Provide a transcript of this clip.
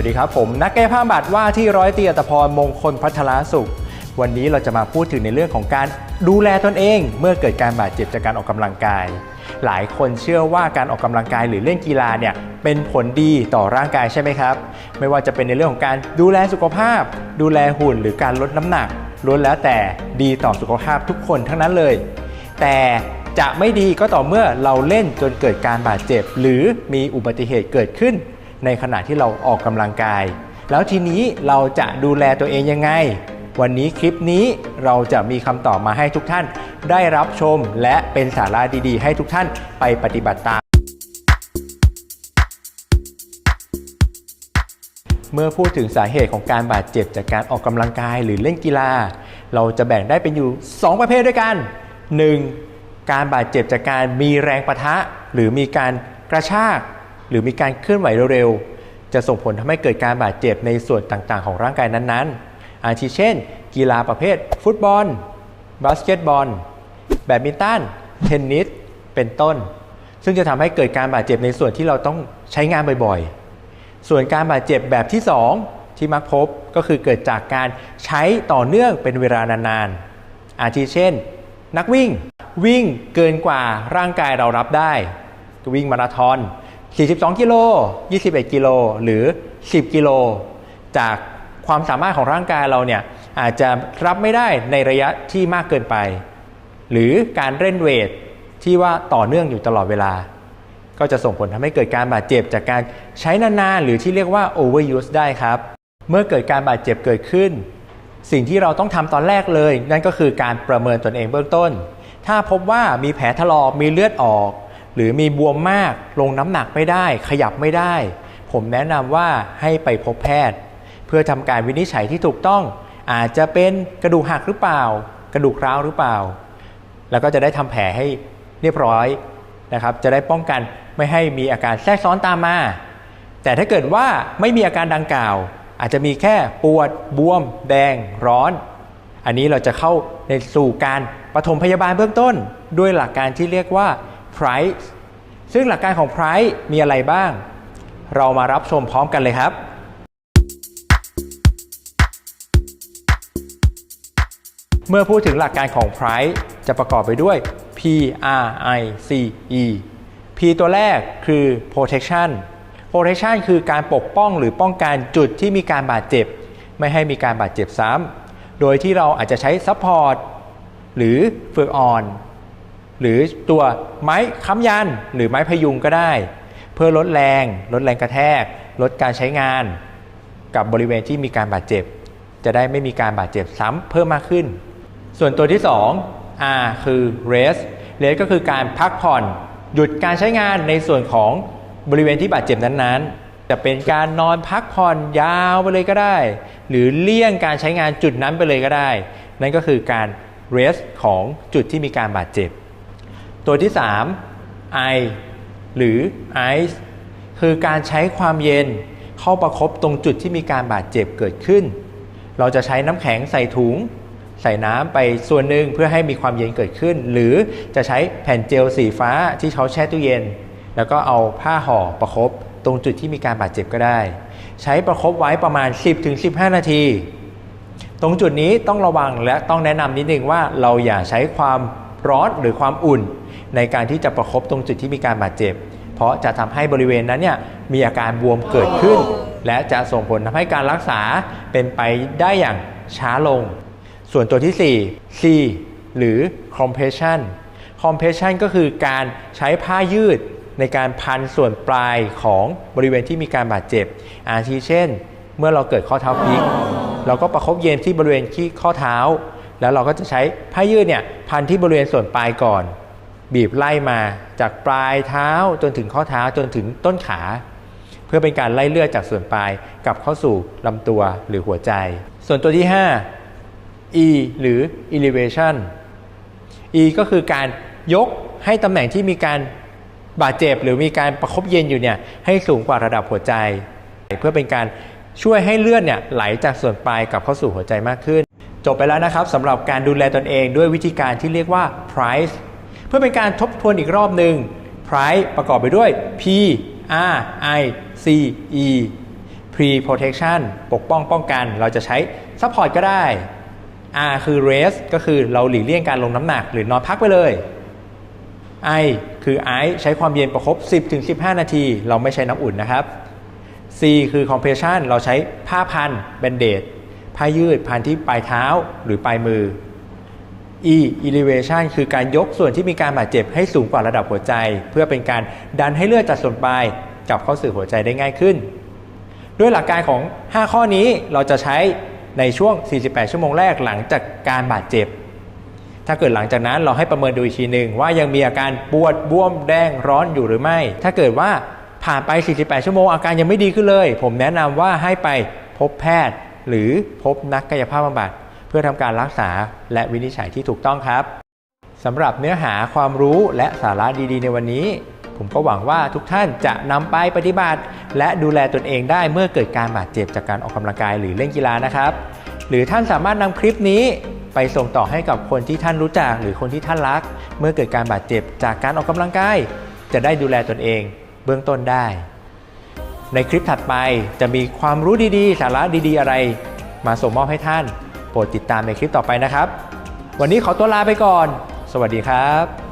สวัสดีครับ ผมนักกายภาพบำบัดว่าที่ร้อยตีอัตพรมงคลพัทรสุข วันนี้เราจะมาพูดถึงในเรื่องของการดูแลตนเอง เมื่อเกิดการบาดเจ็บจากการออกกำลังกาย หลายคนเชื่อว่าการออกกำลังกายหรือเล่นกีฬาเนี่ยเป็นผลดีต่อร่างกายใช่ไหมครับ ไม่ว่าจะเป็นในเรื่องของการดูแลสุขภาพ ดูแลหุ่นหรือการลดน้ำหนักล้วนแล้วแต่ดีต่อสุขภาพทุกคนทั้งนั้นเลย แต่จะไม่ดีก็ต่อเมื่อเราเล่นจนเกิดการบาดเจ็บ หรือมีอุบัติเหตุเกิดขึ้น ในขณะที่เราออกกำลังกาย แล้วทีนี้เราจะดูแลตัวเองยังไง วันนี้คลิปนี้เราจะมีคำตอบมาให้ทุกท่าน ได้รับชมและเป็นสาระดีๆ ให้ทุกท่านไปปฏิบัติตาม เมื่อพูดถึงสาเหตุของการบาดเจ็บจากการออกกำลังกายหรือเล่นกีฬา เราจะแบ่งได้เป็นอยู่ 2 ประเภทด้วยกัน 1. การบาดเจ็บจากการมีแรงประทะ หรือมีการกระชาก หรือมีการเคลื่อนไหวเร็วๆ จะส่งผลทำให้เกิดการบาดเจ็บในส่วนต่างๆ ของร่างกายนั้นๆ อาทิเช่น กีฬาประเภท ฟุตบอล บาสเกตบอล แบดมินตัน เทนนิส เป็นต้น ซึ่งจะทำให้เกิดการบาดเจ็บในส่วนที่เราต้องใช้งานบ่อยๆ ส่วนการบาดเจ็บแบบที่ 2 ที่มักพบก็คือเกิดจากการใช้ต่อเนื่องเป็นเวลานานๆ อาทิเช่น นักวิ่ง วิ่งเกินกว่าร่างกายเรารับได้วิ่งมาราธอน 42กิโล21กิโลหรือ 10 กิโล จากความสามารถของร่างกายเราเนี่ยอาจจะรับไม่ได้ในระยะที่มากเกินไป หรือการเล่นเวทที่ว่าต่อเนื่องอยู่ตลอดเวลา ก็จะส่งผลทำให้เกิดการบาดเจ็บจากการใช้นานๆหรือที่เรียกว่า overuse ได้ครับ เมื่อเกิดการบาดเจ็บเกิดขึ้น สิ่งที่เราต้องทำตอนแรกเลย นั่นก็คือการประเมินตนเองเบื้องต้น ถ้าพบว่ามีแผลถลอกมีเลือดออก หรือมีบวมมากลงน้ำหนักไม่ได้ ขยับไม่ได้ ผมแนะนำว่าให้ไปพบแพทย์ เพื่อทำการวินิจฉัยที่ถูกต้อง อาจจะเป็นกระดูกหักหรือเปล่า กระดูกร้าวหรือเปล่า แล้วก็จะได้ทำแผลให้เรียบร้อยนะครับ จะได้ป้องกันไม่ให้มีอาการแทรกซ้อนตามมา แต่ถ้าเกิดว่าไม่มีอาการดังกล่าว อาจจะมีแค่ปวดบวม แดงร้อน อันนี้เราจะเข้าในสู่การปฐมพยาบาลเบื้องต้น ด้วยหลักการที่เรียกว่า price ซึ่งหลักการของ price มีอะไรบ้าง เรามารับชมพร้อมกันเลยครับเมื่อพูดถึงหลักการของ price จะประกอบไปด้วย P R I C E P ตัวแรกคือ protection protection คือการปกป้องหรือป้องกันจุดที่มีการบาดเจ็บ ไม่ให้มีการบาดเจ็บซ้ำ โดยที่เราอาจจะใช้ support หรือเฟือกอ่อน หรือตัวไม้ค้ำยันหรือไม้พยุงก็ได้ เพื่อลดแรงลดแรงกระแทก ลดการใช้งาน กับบริเวณที่มีการบาดเจ็บ จะได้ไม่มีการบาดเจ็บซ้ำเพิ่มมากขึ้น ส่วนตัวที่ 2 R คือ rest rest ก็คือการพักผ่อน หยุดการใช้งานในส่วนของบริเวณที่บาดเจ็บนั้นๆ จะเป็นการนอนพักผ่อนยาวไปเลยก็ได้ หรือเลี่ยงการใช้งานจุดนั้นไปเลยก็ได้ นั่นก็คือการ rest ของจุดที่มีการบาดเจ็บ ตัวที่3 I หรือ ice คือการใช้ความเย็นเข้าประคบตรงจุดที่มีการบาดเจ็บเกิดขึ้น เราจะใช้น้ำแข็งใส่ถุง ใส่น้ำไปส่วนหนึ่งเพื่อให้มีความเย็นเกิดขึ้น หรือจะใช้แผ่นเจลสีฟ้าที่เขาแช่ตู้เย็น แล้วก็เอาผ้าห่อประคบตรงจุดที่มีการบาดเจ็บก็ได้ ใช้ประคบไว้ประมาณ 10-15 นาที ตรงจุดนี้ต้องระวังและต้องแนะนำนิดนึงว่าเราอย่าใช้ความร้อนหรือความอุ่น ในการที่จะประคบตรงจุดที่มีการบาดเจ็บ เพราะจะทำให้บริเวณนั้นเนี่ยมีอาการบวมเกิดขึ้น และจะส่งผลทำให้การรักษาเป็นไปได้อย่างช้าลง ส่วนตัวที่ 4 C หรือ compression compression ก็คือการใช้ผ้ายืดในการพันส่วนปลายของบริเวณที่มีการบาดเจ็บ อาทิเช่น เมื่อเราเกิดข้อเท้าพลิก เราก็ประคบเย็นที่บริเวณที่ข้อเท้า แล้วเราก็จะใช้ผ้ายืดเนี่ยพันที่บริเวณส่วนปลายก่อน บีบไล่มาจากปลายเท้าจนถึงข้อเท้าจนถึงต้นขา เพื่อเป็นการไล่เลือดจากส่วนปลายกลับเข้าสู่ลำตัวหรือหัวใจ ส่วนตัวที่ 5 E หรือ elevation E ก็คือการยกให้ตำแหน่งที่มีการบาดเจ็บหรือมีการประคบเย็นอยู่เนี่ยให้สูงกว่าระดับหัวใจ เพื่อเป็นการช่วยให้เลือดเนี่ยไหลจากส่วนปลายกลับเข้าสู่หัวใจมากขึ้น จบไปแล้วนะครับสำหรับการดูแลตนเองด้วยวิธีการที่เรียกว่า price เพื่อเป็นการทบทวนอีกรอบหนึ่ง price ประกอบไปด้วย P R I C E Pre-protection ปกป้องป้องกัน เราจะใช้ support ก็ได้ R คือ rest ก็คือเราหลีกเลี่ยงการลงน้ำหนักหรือนอนพักไปเลย I คือ ice ใช้ความเย็นประคบ10-15 นาที เราไม่ใช้น้ำอุ่นนะครับ C คือ compression เราใช้ผ้าพันเบนเดดผ้ายืดพันที่ปลายเท้าหรือปลายมือ E elevation คือการยกส่วนที่มีการบาดเจ็บให้สูงกว่าระดับหัวใจ เพื่อเป็นการดันให้เลือดจากส่วนปลายกลับเข้าสู่หัวใจได้ง่ายขึ้น ด้วยหลักการของ 5 ข้อนี้เราจะใช้ในช่วง 48 ชั่วโมงแรกหลังจากการบาดเจ็บ ถ้าเกิดหลังจากนั้นเราให้ประเมินดูอีกทีหนึ่งว่ายังมีอาการปวดบวมแดงร้อนอยู่หรือไม่ ถ้าเกิดว่าผ่านไป 48 ชั่วโมงอาการยังไม่ดีขึ้นเลย ผมแนะนำว่าให้ไปพบแพทย์ หรือพบนักกายภาพบำบัด เพื่อทำการรักษาและวินิจฉัยที่ถูกต้องครับสำหรับเนื้อหาความรู้และสาระดีๆ ในวันนี้ ผมก็หวังว่าทุกท่านจะนำไปปฏิบัติ และดูแลตนเองได้เมื่อเกิดการบาดเจ็บจากการออกกำลังกายหรือเล่นกีฬานะครับ หรือท่านสามารถนำคลิปนี้ไปส่งต่อให้กับคนที่ท่านรู้จักหรือคนที่ท่านรัก เมื่อเกิดการบาดเจ็บจากการออกกำลังกายจะได้ดูแลตนเองเบื้องต้นได้ ในคลิปถัดไปจะมีความรู้ดีๆ สาระดีๆ อะไร มาส่งมอบให้ท่าน โปรดติดตามในคลิปต่อไปนะครับ วันนี้ขอตัวลาไปก่อน สวัสดีครับ